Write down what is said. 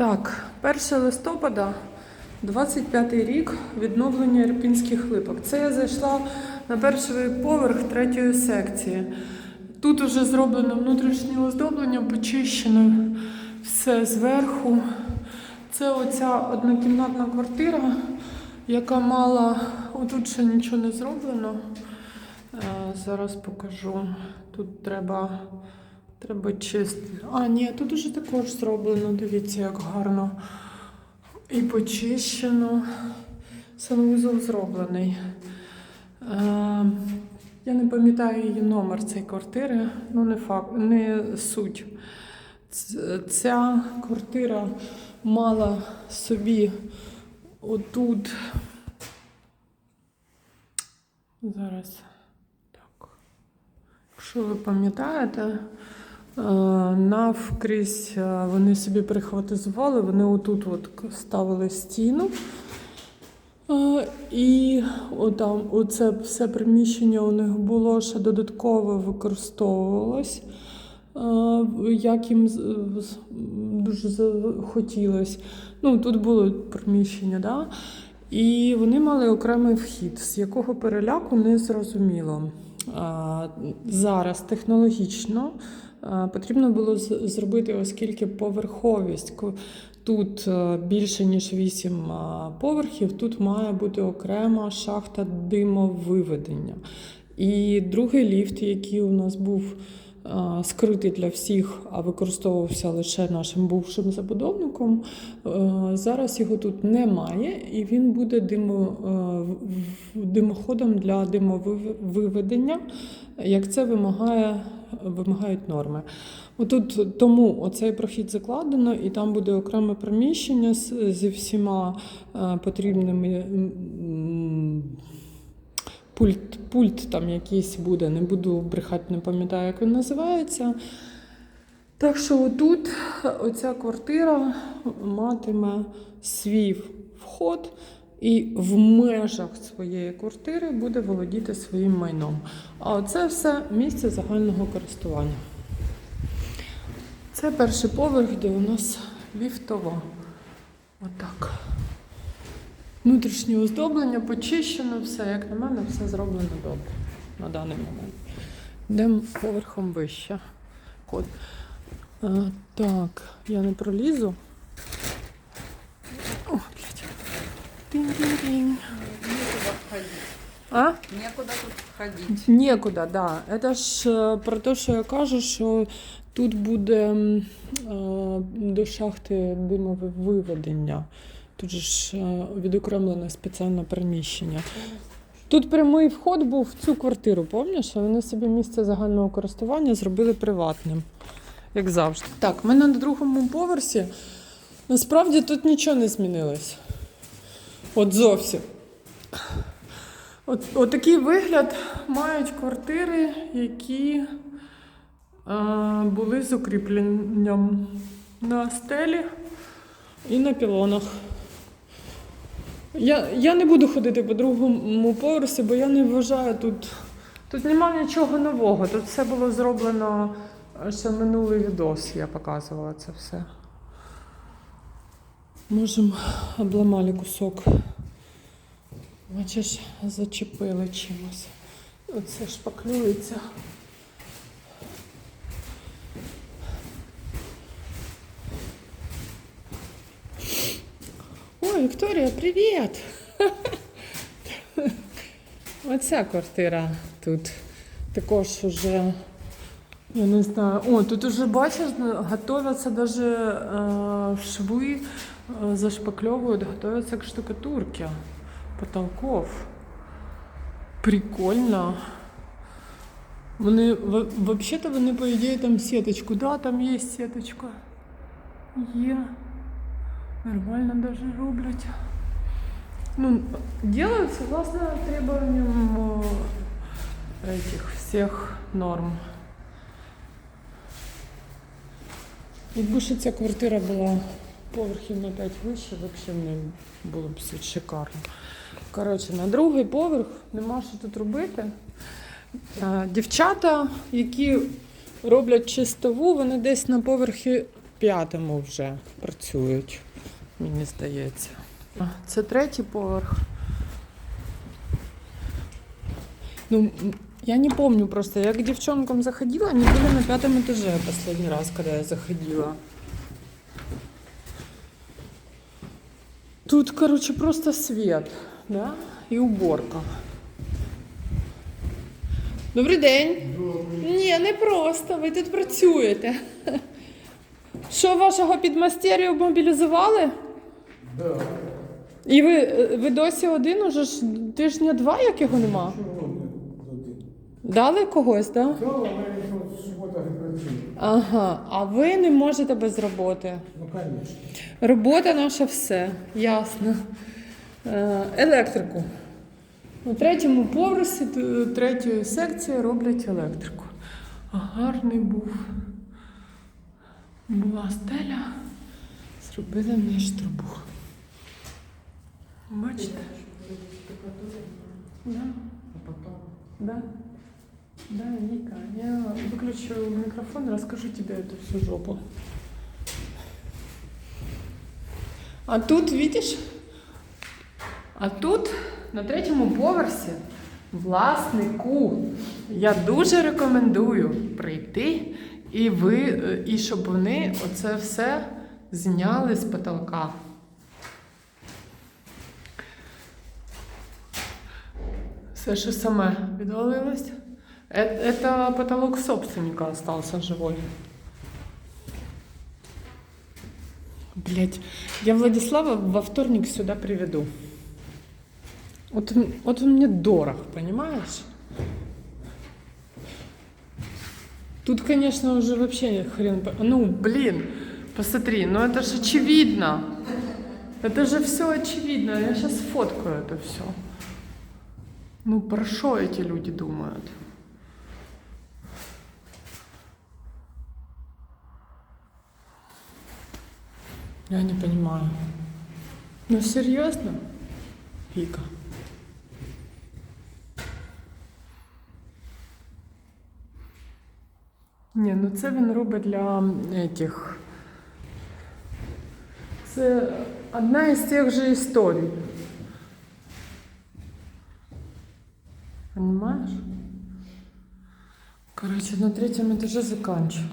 Так, 1 листопада, 25 рік, відновлення ірпінських липок. Це я зайшла на перший поверх третьої секції. Тут вже зроблено внутрішнє оздоблення, почищено все зверху. Це оця однокімнатна квартира, яка мала. Отут ще нічого не зроблено. Е, Зараз покажу. Тут треба, треба чистити. А, ні, тут уже також зроблено. Дивіться, як гарно. І почищено. Санвузол зроблений. Е, я не пам'ятаю її номер цієї квартири, ну не факт, не суть. Ця квартира мала собі отут. Зараз. Так. Якщо ви пам'ятаєте, навкрізь е, вони собі прихватизували, вони отут от ставили стіну. Е, І отам, оце все приміщення у них було ще додатково використовувалось, е, як їм дуже захотілось. Ну, тут було приміщення, да? і вони мали окремий вхід, з якого переляку не зрозуміло. Зараз технологічно потрібно було зробити, оскільки поверховість тут е, більше ніж 8 поверхів, тут має бути окрема шахта димовиведення. І другий ліфт, який у нас був скритий для всіх, а використовувався лише нашим бувшим забудовником. е, Зараз його тут немає, і він буде димо, е, димоходом для димовиведення, як це вимагає, вимагають норми. Отут тому оцей прохід закладено, і там буде окреме приміщення зі всіма е, потрібними. Пульт, пульт там якийсь буде, не буду брехати, не пам'ятаю, як він називається. Так що отут оця квартира матиме свій вход і в межах своєї квартири буде володіти своїм майном. А оце все місце загального користування. Це перший поверх, де у нас ліфтова. Отак. Внутрішнє оздоблення почищено, все, як на мене, все зроблено добре на даний момент. Йдемо поверхом вище. Код. А, так, я не пролізу. О, блядь. Тинь-тинь-тинь. А? Некуда тут входить. Нікуди, да. Це ж е, про те, що я кажу, що тут буде е, до шахти димовиведення. Тут ж е, відокремлене спеціальне приміщення. Тут прямий вход був в цю квартиру, пам'ятаєш? Вони собі місце загального користування зробили приватним, як завжди. Так, ми на другому поверсі. Насправді тут нічого не змінилось. От зовсім. От, от такий вигляд мають квартири, які е, були з укріпленням на стелі і на пілонах. Я, я не буду ходити по другому поверсі, бо я не вважаю тут. Тут немає нічого нового. Тут все було зроблено ще минулий відос, я показувала це все. Можемо обламали кусок. Бачиш, зачепили чимось. Оце шпаклюється. Вікторія, привіт! Оця квартира тут також уже, я не знаю. О, тут уже бачиш, готовятся даже э, швы, э, зашпаклевывают, готовятся к штукатурке потолков. Прикольно. Вони, в- вообще-то вони, по ідеї, там сеточку. Да, там є сеточка. Є. Нормально даже роблять. Ну, делают согласно требованиям этих всех норм. Якби ще ця квартира була поверхів на 5 вище, взагалі не було б шикарно. Коротше, на другий поверх нема що тут робити. Дівчата, які роблять чистову, вони десь на поверхі п'ятому вже працюють, мені здається. А, Це третій поверх. Ну, я не помню просто, я к девчонкам заходила, они были на пятом этаже последний раз, когда я заходила. Тут, короче, просто свет, да, і уборка. Добрий день. Ні, не просто, ви тут працюєте. Що вашого підмастер'я мобілізували? Да. І ви, ви досі один уже ж тижня два, як його нема? Дали когось, так? Да? Да, у субота не працює. Ага, а ви не можете без роботи. Ну, звісно. Робота наша все, ясно. Е, Електрику. У третьому поверсі третьої секції роблять електрику. Гарний був. Була стеля, зробили між трубу. Бачите? Да. А потім Да. Да, Ника, я выключу микрофон и расскажу тебе эту всю жопу. А тут, видишь? А тут, на третьому поверсі, власнику, я дуже рекомендую прийти і ви, е, і щоб вони оце все зняли з потолка. Все ще саме відвалилось. Э- Это потолок собственника остался живой. Блять, я Владислава во вторник сюда приведу. Вот, вот он мне дорог, понимаешь? Тут, конечно, уже вообще хрен... Ну, блин, посмотри, ну это же очевидно. Это же все очевидно. Я сейчас сфоткаю это все. Ну, про что эти люди думают? Я не понимаю. Ну, серьезно? Вика. Ні, ну це він робить для этих. Це одна із тих же історій. Понимаешь? Короче, на третьем этаже заканчиваем.